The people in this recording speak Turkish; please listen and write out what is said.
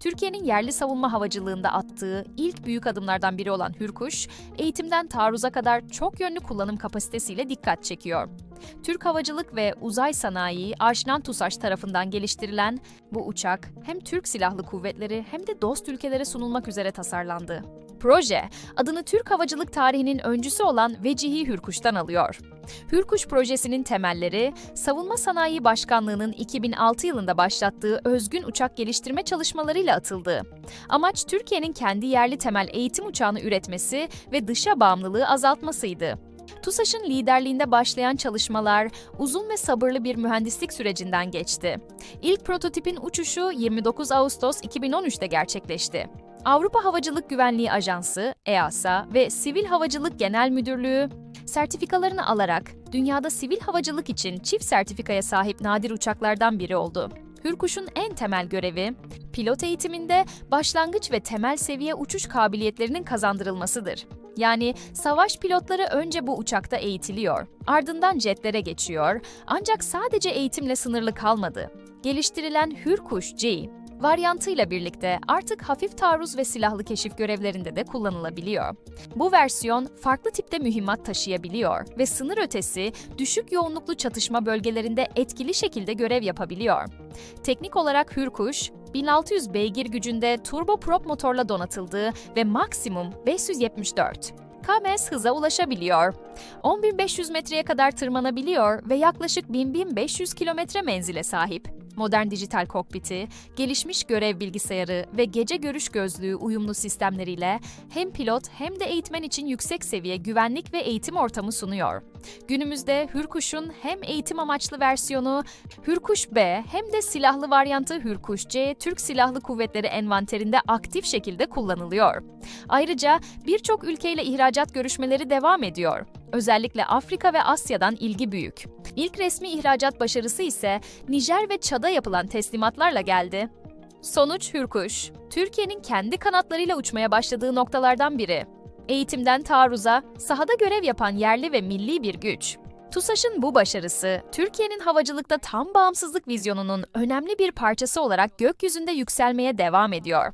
Türkiye'nin yerli savunma havacılığında attığı ilk büyük adımlardan biri olan Hürkuş, eğitimden taarruza kadar çok yönlü kullanım kapasitesiyle dikkat çekiyor. Türk Havacılık ve Uzay Sanayi Arşinan TUSAŞ tarafından geliştirilen bu uçak hem Türk Silahlı Kuvvetleri hem de dost ülkelere sunulmak üzere tasarlandı. Proje, adını Türk havacılık tarihinin öncüsü olan Vecihi Hürkuş'tan alıyor. Hürkuş projesinin temelleri, Savunma Sanayi Başkanlığı'nın 2006 yılında başlattığı özgün uçak geliştirme çalışmalarıyla atıldı. Amaç Türkiye'nin kendi yerli temel eğitim uçağını üretmesi ve dışa bağımlılığı azaltmasıydı. TUSAŞ'ın liderliğinde başlayan çalışmalar uzun ve sabırlı bir mühendislik sürecinden geçti. İlk prototipin uçuşu 29 Ağustos 2013'te gerçekleşti. Avrupa Havacılık Güvenliği Ajansı, EASA ve Sivil Havacılık Genel Müdürlüğü sertifikalarını alarak dünyada sivil havacılık için çift sertifikaya sahip nadir uçaklardan biri oldu. Hürkuş'un en temel görevi, pilot eğitiminde başlangıç ve temel seviye uçuş kabiliyetlerinin kazandırılmasıdır. Yani savaş pilotları önce bu uçakta eğitiliyor, ardından jetlere geçiyor ancak sadece eğitimle sınırlı kalmadı. Geliştirilen Hürkuş G, varyantıyla birlikte artık hafif taarruz ve silahlı keşif görevlerinde de kullanılabiliyor. Bu versiyon farklı tipte mühimmat taşıyabiliyor ve sınır ötesi düşük yoğunluklu çatışma bölgelerinde etkili şekilde görev yapabiliyor. Teknik olarak Hürkuş, 1600 beygir gücünde turboprop motorla donatıldığı ve maksimum 574 kms hıza ulaşabiliyor. 10.500 metreye kadar tırmanabiliyor ve yaklaşık 1000-1500 kilometre menzile sahip. Modern dijital kokpiti, gelişmiş görev bilgisayarı ve gece görüş gözlüğü uyumlu sistemleriyle hem pilot hem de eğitmen için yüksek seviye güvenlik ve eğitim ortamı sunuyor. Günümüzde Hürkuş'un hem eğitim amaçlı versiyonu Hürkuş B hem de silahlı varyantı Hürkuş C Türk Silahlı Kuvvetleri envanterinde aktif şekilde kullanılıyor. Ayrıca birçok ülkeyle ihracat görüşmeleri devam ediyor. Özellikle Afrika ve Asya'dan ilgi büyük. İlk resmi ihracat başarısı ise Nijer ve Çad'a yapılan teslimatlarla geldi. Sonuç Hürkuş, Türkiye'nin kendi kanatlarıyla uçmaya başladığı noktalardan biri. Eğitimden taarruza, sahada görev yapan yerli ve milli bir güç. TUSAŞ'ın bu başarısı, Türkiye'nin havacılıkta tam bağımsızlık vizyonunun önemli bir parçası olarak gökyüzünde yükselmeye devam ediyor.